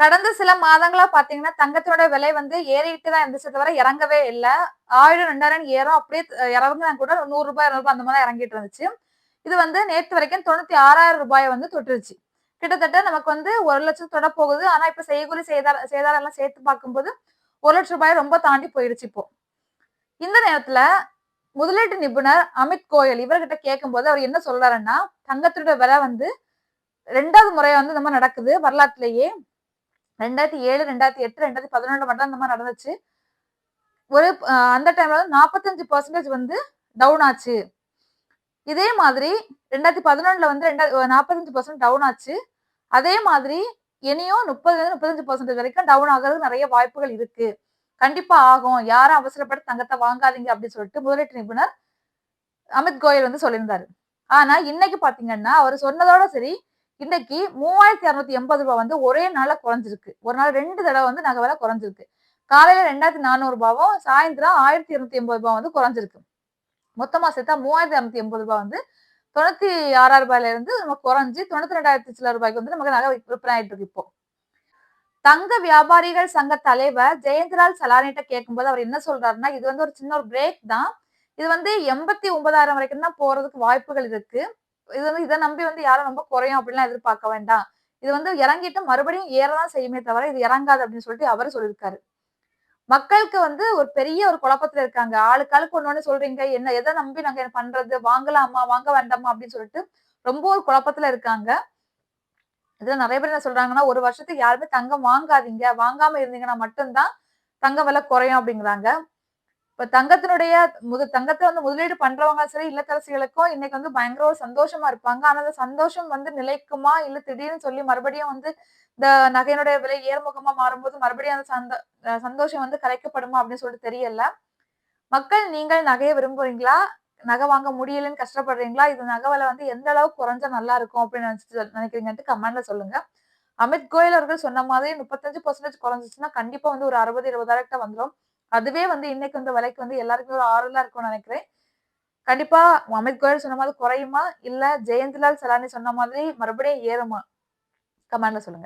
கடந்த சில மாதங்களா பாத்தீங்கன்னா தங்கத்தோட விலை வந்து ஏறிட்டு தான் இருந்துச்சு தவிர இறங்கவே இல்லை. ஆயிரம் ரெண்டாயிரம் ஏறும். அப்படியே இறங்குனா கூட நூறு ரூபாய் இருநூறு ரூபாய் அந்த மாதிரி இறங்கிட்டு இருந்துச்சு. இது வந்து நேற்று வரைக்கும் தொண்ணூத்தி ஆறாயிரம் ரூபாயை வந்து தொட்டுருச்சு. கிட்டத்தட்ட நமக்கு வந்து ஒரு லட்சம் தொட போகுது. ஆனா இப்ப செய்கூலி செய்தார சேதாரம் எல்லாம் சேர்த்து பார்க்கும்போது ஒரு லட்சம் ரூபாய் ரொம்ப தாண்டி போயிடுச்சு இப்போ. இந்த நேரத்துல முதலீட்டு நிபுணர் அமித் கோயல் இவர்கிட்ட கேட்கும்போது அவர் என்ன சொல்றாருன்னா தங்கத்தோட விலை வந்து ரெண்டாவது முறையா வந்து நம்ம நடக்குது. வரலாற்றுலயே ரெண்டாயிரத்தி ஏழு ரெண்டாயிரத்தி எட்டு ரெண்டாயிரத்தி பதினொன்று மட்டும் இந்த மாதிரி நடந்துச்சு. ஒரு அந்த டைம்ல நாற்பத்தஞ்சு பர்சன்டேஜ் வந்து டவுன் ஆச்சு. இதே மாதிரி ரெண்டாயிரத்தி பதினொன்றுல வந்து ரெண்டாயிரத்தி நாற்பத்தஞ்சு பர்சன்ட் டவுன் ஆச்சு. அதே மாதிரி இனியும் முப்பது முப்பத்தஞ்சு பர்சன்டேஜ் வரைக்கும் டவுன் ஆகிறதுக்கு நிறைய வாய்ப்புகள் இருக்கு. கண்டிப்பா ஆகும். யாரும் அவசரப்பட்டு தங்கத்தை வாங்காதீங்க அப்படின்னு சொல்லிட்டு முதலீட்டு நிபுணர் அமித் கோயல் வந்து சொல்லியிருந்தாரு. ஆனா இன்னைக்கு பாத்தீங்கன்னா அவர் சொன்னதோட சரி இன்னைக்கு மூவாயிரத்தி அறுநூத்தி எண்பது ரூபாய் வந்து ஒரே நாள்ல குறைஞ்சிருக்கு. ஒரு நாள் ரெண்டு தடவை வந்து நகை விலை குறைஞ்சிருக்கு. காலையில ரெண்டாயிரத்தி நானூறு ரூபாவும் சாயந்தரம் ஆயிரத்தி இருநூத்தி எண்பது ரூபாய் வந்து குறைஞ்சிருக்கு. மொத்தமா சேர்த்தா மூவாயிரத்தி இரநூத்தி எண்பது ரூபாய் வந்து தொண்ணூத்தி ஆறாயிரம் ரூபாயில இருந்து நம்ம குறைஞ்சி தொண்ணூத்தி ரெண்டாயிரத்தி சில ரூபாய்க்கு வந்து நமக்கு நகை விற்பனை ஆயிட்டு இருக்கு இப்போ. தங்க வியாபாரிகள் சங்க தலைவர் ஜெயந்திரால் சலானிட்ட கேட்கும்போது அவர் என்ன சொல்றாருன்னா இது வந்து ஒரு சின்ன ஒரு பிரேக் தான். இது வந்து எண்பத்தி ஒன்பதாயிரம் வரைக்கும் தான் போறதுக்கு வாய்ப்புகள் இருக்கு. இது வந்து இதை நம்பி வந்து யாரும் ரொம்ப குறையும் அப்படின்லாம் எதிர்பார்க்க வேண்டாம். இது வந்து இறங்கிட்டு மறுபடியும் ஏறதான் செய்யுமே தவிர இது இறங்காது அப்படின்னு சொல்லிட்டு அவர் சொல்லியிருக்காரு. மக்களுக்கு வந்து ஒரு பெரிய ஒரு குழப்பத்துல இருக்காங்க. ஆளுக்கு ஆளுக்கு ஒண்ணு சொல்றீங்க. என்ன எதை நம்பி நாங்க பண்றது? வாங்கலாமா? வாங்க வேண்டாமா? அப்படின்னு சொல்லிட்டு ரொம்ப ஒரு குழப்பத்துல இருக்காங்க. இதுல நிறைய பேர் என்ன சொல்றாங்கன்னா ஒரு வருஷத்துக்கு யாருமே தங்கம் வாங்காதீங்க. வாங்காம இருந்தீங்கன்னா மட்டும்தான் தங்க விலை குறையும் அப்படிங்கிறாங்க. இப்ப தங்கத்தினுடைய முதல் தங்கத்தை வந்து முதலீடு பண்றவங்க சரி இல்லத்தரசிகளுக்கும் இன்னைக்கு வந்து பயங்கர ஒரு சந்தோஷமா இருப்பாங்க. ஆனா அந்த சந்தோஷம் வந்து நிலைக்குமா? இல்ல திடீர்னு சொல்லி மறுபடியும் வந்து இந்த நகையினுடைய விலை ஏர்முகமா மாறும்போது மறுபடியும் அந்த சந்த சந்தோஷம் வந்து கலைக்கப்படுமா அப்படின்னு சொல்லிட்டு தெரியல. மக்கள் நீங்கள் நகையை விரும்புறீங்களா? நகை வாங்க முடியலன்னு கஷ்டப்படுறீங்களா? இது நகை விலை வந்து எந்த அளவுக்கு குறைஞ்சா நல்லா இருக்கும் அப்படின்னு நினைச்சிட்டு நினைக்கிறீங்கன்ட்டு கமெண்ட்ல சொல்லுங்க. அமித் கோயல் அவர்கள் சொன்ன மாதிரி முப்பத்தஞ்சு பர்சன்டேஜ் குறைஞ்சிச்சுன்னா கண்டிப்பா வந்து ஒரு அறுபது இருபதாயிரம் வந்துடும் அதுவே வந்து இன்னைக்கு வந்து விலைக்கு வந்து எல்லாருக்குமே ஒரு ஆர்வலா இருக்கும்னு நினைக்கிறேன். கண்டிப்பா அமித் கோயல் சொன்ன மாதிரி குறையுமா? இல்ல ஜெயந்திலால் சலானி சொன்ன மாதிரி மறுபடியும் ஏறுமா? கமெண்ட்ல சொல்லுங்க.